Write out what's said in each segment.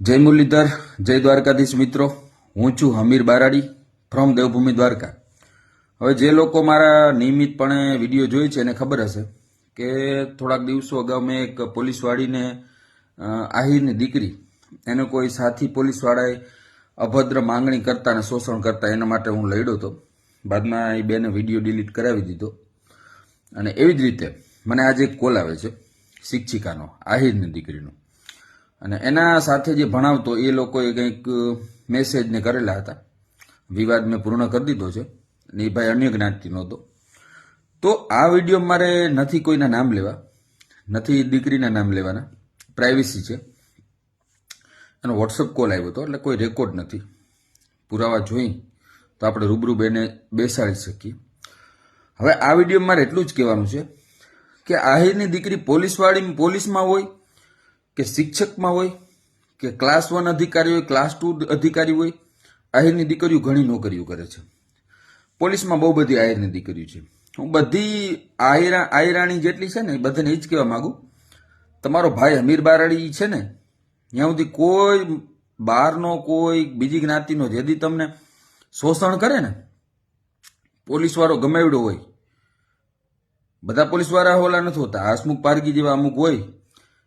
જય મુરલીધર, જય દ્વારકાધીશ મિત્રો. હું છું હમીર બારાડી ફ્રોમ દેવભૂમિ દ્વારકા. હવે જે લોકો મારા નિયમિતપણે વીડિયો જોઈ છે એને ખબર હશે કે થોડાક દિવસો અગાઉ મેં એક પોલીસવાળીને આહીરની દીકરી, એને કોઈ સાથી પોલીસવાળાએ અભદ્ર માંગણી કરતા અને શોષણ કરતા એના માટે હું લડ્યો હતો. બાદમાં એ બેને વીડિયો ડિલીટ કરાવી દીધો. અને એવી જ રીતે મને આજે એક કોલ આવે છે, શિક્ષિકાનો, આહિરની દીકરીનો. અને એના સાથે જે ભણાવતો એ લોકોએ કંઈક મેસેજને કરેલા હતા. વિવાદ મેં પૂર્ણ કરી દીધો છે અને એ ભાઈ અન્ય જ્ઞાતિનો હતો તો આ વીડિયો મારે નથી કોઈના નામ લેવા, નથી દીકરીના નામ લેવાના. પ્રાઇવેસી છે. એનો વોટ્સઅપ કોલ આવ્યો હતો, એટલે કોઈ રેકોર્ડ નથી. પુરાવા જોઈ તો આપણે રૂબરૂ બેને બેસાડી શકીએ. હવે આ વીડિયો મારે એટલું જ કહેવાનું છે કે આહિરની દીકરી પોલીસવાળી પોલીસમાં હોય કે શિક્ષકમાં હોય, કે ક્લાસ વન અધિકારી હોય ક્લાસ ટુ અધિકારી હોય, આહિરની દીકરીઓ ઘણી નોકરીઓ કરે છે. પોલીસમાં બહુ બધી આહિરની દીકરીઓ છે. હું બધી આયરા આયરાણી જેટલી છે ને બધાને એ જ કહેવા માંગુ, તમારો ભાઈ અમીર બારાડી છે ને, ત્યાં સુધી કોઈ બહારનો કોઈ બીજી જ્ઞાતિનો જેથી તમને શોષણ કરે ને, પોલીસવાળો ગમે હોય. બધા પોલીસવાળા હોલા નથી હોતા, હસમુખ પારગી જેવા અમુક હોય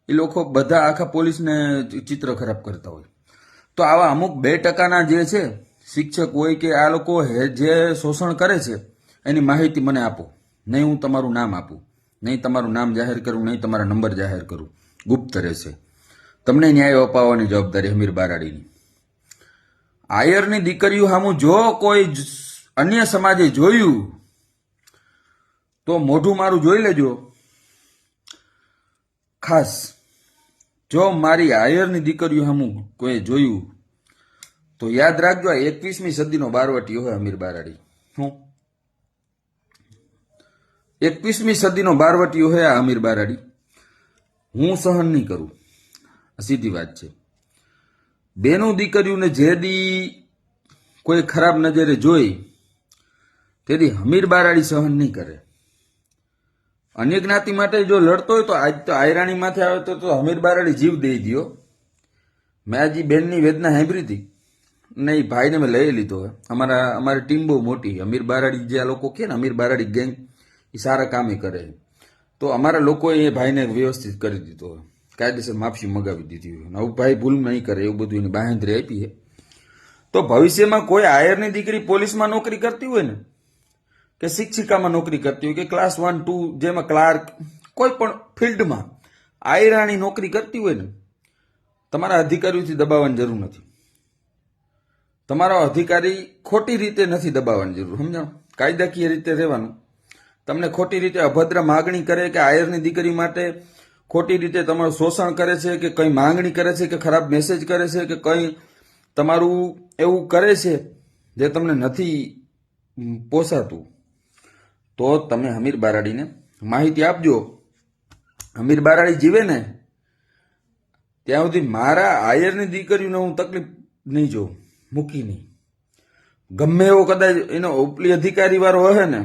એ લોકો બધા આખા પોલીસને ચિત્ર ખરાબ કરતા હોય. તો આવા અમુક બે ટકાના જે છે, શિક્ષક હોય કે આ લોકો જે શોષણ કરે છે, એની માહિતી મને આપો. નહીં હું તમારું નામ આપું. નહીં તમારું નામ જાહેર કરું, નહીં તમારા નંબર જાહેર કરું. ગુપ્ત રહેશે. તમને ન્યાય અપાવવાની જવાબદારી હમીર બારાડીની. આયરની દીકરીઓ સામું જો કોઈ અન્ય સમાજે જોયું, તો મોઢું મારું જોઈ લેજો. ખાસ. જો મારી આયરની દીકરીઓ હમું કોઈ જોયું, તો યાદ રાખજો, આ એકવીસમી સદીનો બારવટી હોય અમીર બારાડી. હું? એકવીસમી સદીનો બારવટી હોય આ અમીર બારાડી. હું સહન નહીં કરું. સીધી વાત છે. બેનું દીકરીઓને જે દી કોઈ ખરાબ નજરે જોઈ તેથી હમીર બારાડી સહન નહીં કરે. અન્ય જ્ઞાતિ માટે જો લડતો હોય તો આજ તો આયરાણી માથે આવે તો તો હમીર બારાડી જીવ દઈ દ્યો. મેં આજે બેનની વેદના સાંભળી હતી. ને એ ભાઈને મેં લઈ લીધો અમારા અમારી ટીમ બહુ મોટી. અમીર બારાડી જે આ લોકો કે ને અમીર બારાડી ગેંગ એ સારા કામે કરે તો અમારા લોકોએ એ ભાઈને વ્યવસ્થિત કરી દીધો હોય. કાયદેસર માફી મગાવી દીધી હોય. નવું ભાઈ ભૂલ નહીં કરે, એવું બધું એની બાહેંધરી આપી છે. તો ભવિષ્યમાં કોઈ આયરની દીકરી પોલીસમાં નોકરી કરતી હોય ને કે શિક્ષિકામાં નોકરી કરતી હોય કે ક્લાસ વન ટુ જેમાં ક્લાર્ક કોઈ પણ ફિલ્ડમાં આયરાણી નોકરી કરતી હોય ને, તમારા અધિકારીઓથી દબાવવાની જરૂર નથી. તમારો અધિકારી ખોટી રીતે નથી દબાવવાની જરૂર, સમજાણો? કાયદાકીય રીતે રહેવાનું. તમને ખોટી રીતે અભદ્ર માગણી કરે કે આયરની દીકરી માટે ખોટી રીતે તમારું શોષણ કરે છે કે કંઈ માંગણી કરે છે કે ખરાબ મેસેજ કરે છે કે કંઈ તમારું એવું કરે છે જે તમને નથી પોસાતું. તો તમે હમીર બારાડીને માહિતી આપજો. હમીર બારાડી જીવે ને, ત્યાં સુધી મારા આયરની દીકરીઓને હું તકલીફ નહીં જોઉં, મૂકી નહીં. ગમે એવો કદાચ એનો ઉપલી અધિકારી વાળો હશે ને,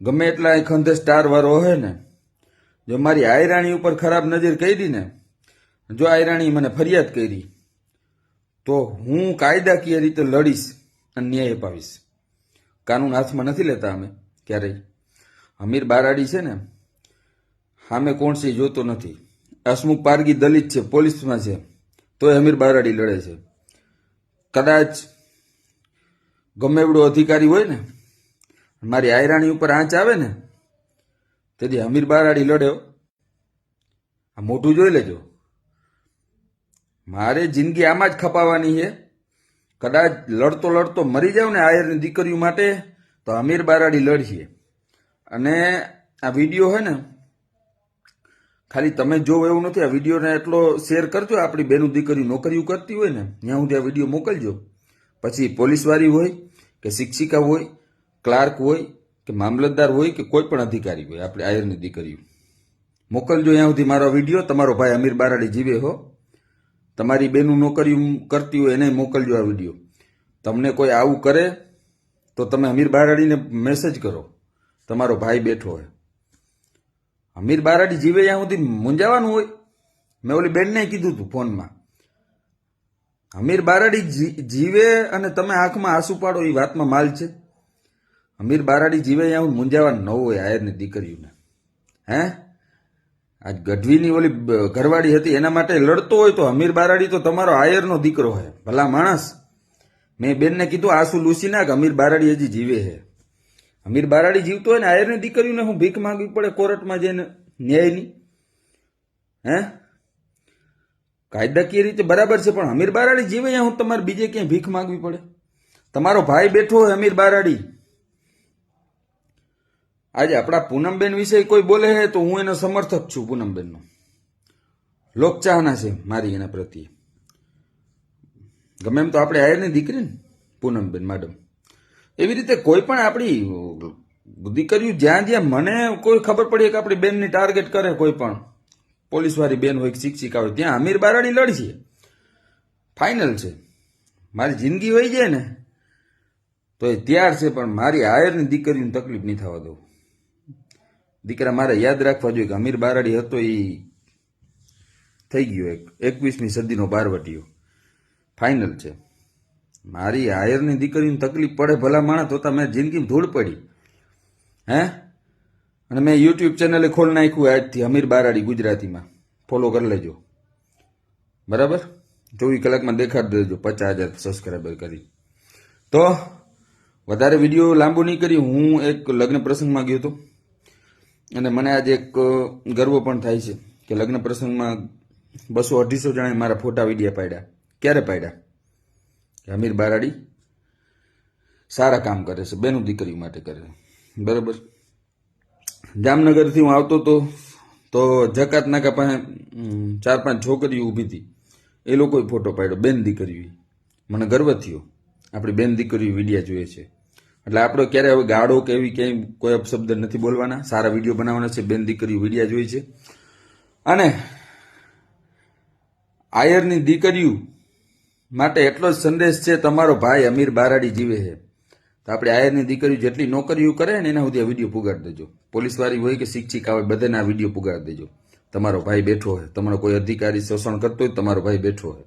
ગમે એટલા એ ખંધે સ્ટાર વાળો હશે ને, જો મારી આયરાણી ઉપર ખરાબ નજર કરી ને, જો આયરાણી મને ફરિયાદ કરી, તો હું કાયદાકીય રીતે લડીશ અને ન્યાય અપાવીશ. કાનૂન હાથમાં નથી લેતા અમે. ક્યારેય? હમીર બારાડી છે ને, સામે કોણ છે જોતો નથી. હસમુખ પારગી દલિત છે, પોલીસમાં છે, તોય અમીર બારાડી લડે છે. કદાચ ગમે એવડો અધિકારી હોય ને, મારી આયરાણી ઉપર આંચ આવે ને, તેથી અમીર બારાડી લડ્યો આ મોટું જોઈ લેજો. મારે જિંદગી આમાં જ ખપાવવાની છે. કદાચ લડતો લડતો મરી જાવ ને આયરની દીકરીઓ માટે તો અમીર બારાડી લડશે. અને આ વીડિયો હે ને, ખાલી તમે જોવો એવું નથી, આ વિડીયોને એટલો શેર કરજો, આપણી બેનું દીકરી નોકરીઓ કરતી હોય ને, ત્યાં સુધી આ વીડિયો મોકલજો. પછી પોલીસવાળી હોય, કે શિક્ષિકા હોય, ક્લાર્ક હોય, કે મામલતદાર હોય, કે કોઈ પણ અધિકારી હોય, આપણે આયરની દીકરીઓ. મોકલજો ત્યાં સુધી મારો વીડિયો, તમારો ભાઈ અમીર બારાડી જીવે હો. તમારી બેનું નોકરી કરતી હોય, એને મોકલજો આ વીડિયો. તમને કોઈ આવું કરે તો તમે અમીર બારાડીને મેસેજ કરો. તમારો ભાઈ બેઠો હોય. અમીર બારાડી જીવે ત્યાં સુધી મૂંઝાવાનું હોય. મેં ઓલી બેનને કીધું હતું ફોનમાં. અમીર બારાડી જીવે અને તમે આંખમાં આંસુ પાડો એ વાતમાં માલ છે. અમીર બારાડી જીવે ત્યાં હું મૂંઝાવા ન હોય આયરની દીકરીઓને. હે? આજ ગઢવીની ઓલી ઘરવાળી હતી, એના માટે લડતો હોય તો અમીર બારાડી તો તમારો આયરનો દીકરો હોય. ભલા માણસ. મેં બેનને કીધું આંસુ લૂસી નાખ? અમીર બારાડી હજી જીવે છે. અમીર બારાડી જીવતો હોય ને, આયરની દીકરીઓને હું ભીખ માંગવી પડે કોર્ટમાં જઈને, ન્યાયની. હે? કાયદાકીય રીતે બરાબર છે, પણ અમીર બારાડી જીવે હું તમારે બીજે ક્યાંય ભીખ માંગવી પડે? તમારો ભાઈ બેઠો હોય અમીર બારાડી. આજે આપણા પૂનમબેન વિશે કોઈ બોલે છે, તો હું એનો સમર્થક છું પૂનમબેનનો. લોકચાહના છે મારી એના પ્રત્યે. ગમે એમ તો આપણે આયરની દીકરી ને પૂનમબેન મેડમ એવી રીતે કોઈ પણ આપણી દીકરીઓ જ્યાં જ્યાં મને કોઈ ખબર પડી કે આપણી બેનની ટાર્ગેટ કરે કોઈ પણ. પોલીસવાળી બેન હોય શિક્ષિકા હોય, ત્યાં અમીર બારાણી લડશે. ફાઇનલ છે. મારી જિંદગી વહી જાય ને, તો એ તૈયાર છે, પણ મારી આયરની દીકરીને તકલીફ નહીં થવા દઉં. દીકરા મારે યાદ રાખવા જોઈએ કે અમીર બારાડી હતો એ થઈ ગયો એક, એકવીસમી સદીનો બારવટીયો. ફાઇનલ છે. મારી આયરની દીકરીને તકલીફ પડે ભલા માણસ, તો મેં જિંદગીમાં ધૂળ પડી. હે? અને મેં યુટ્યુબ ચેનલે ખોલ નાખ્યું આજથી, અમીર બારાડી ગુજરાતીમાં. ફોલો કરી લેજો. બરાબર? ચોવીસ કલાકમાં દેખાડી દેજો, પચાસ હજાર સબસ્ક્રાઈબર કરી. તો, વધારે વીડિયો લાંબો નહીં કરી હું એક લગ્ન પ્રસંગમાં ગયો હતો. અને મને આજે એક ગર્વ પણ થાય છે કે લગ્ન પ્રસંગમાં બસો અઢીસો જણાએ મારા ફોટા વિડીયા પાડ્યા. ક્યારે પાડ્યા? અમીર બારાડી સારા કામ કરે છે, બેનું દીકરી માટે કરે બરાબર? જામનગરથી હું આવતો હતો તો જકાત નાકા પાસે ચાર પાંચ છોકરીઓ ઊભી હતી. એ લોકોએ ફોટો પાડ્યો, બેન દીકરીઓ મને ગર્વ થયો. આપણી બેન દીકરીઓ વિડીયા જોઈએ છે. એટલે આપણે ક્યારે હવે ગાળો કે એવી ક્યાંય કોઈ અપશબ્દ નથી બોલવાના. સારા વીડિયો બનાવવાના છે, બેન દીકરીઓ વિડીયા જોઈએ છે. અને આયરની દીકરીઓ માટે એટલો જ સંદેશ છે, તમારો ભાઈ અમીર બારાડી જીવે છે. તો આપણે આયરની દીકરીઓ જેટલી નોકરીઓ કરે ને એના સુધી આ વીડિયો પુગાડી દેજો. પોલીસવાળી હોય કે શિક્ષિકા હોય, બધાને આ વીડિયો પુગાડી દેજો. તમારો ભાઈ બેઠો હોય તમારો કોઈ અધિકારી શોષણ કરતો હોય તમારો ભાઈ બેઠો હોય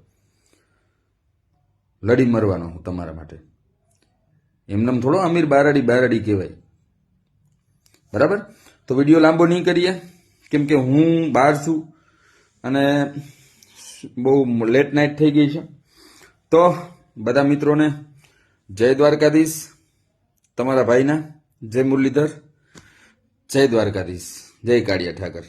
લડી મરવાનો હું તમારા માટે. એમનેમ થોડો અમીર બારાડી બારાડી કહેવાય. બરાબર? તો વીડિયો લાંબો નહીં કરીએ. કેમ કે હું બહાર છું અને બહુ લેટ નાઇટ થઈ ગઈ છે. તો બધા મિત્રોને જય દ્વારકાધીશ તમારા ભાઈના જય મુરલીધર જય દ્વારકાધીશ જય કાળિયા ઠાકર.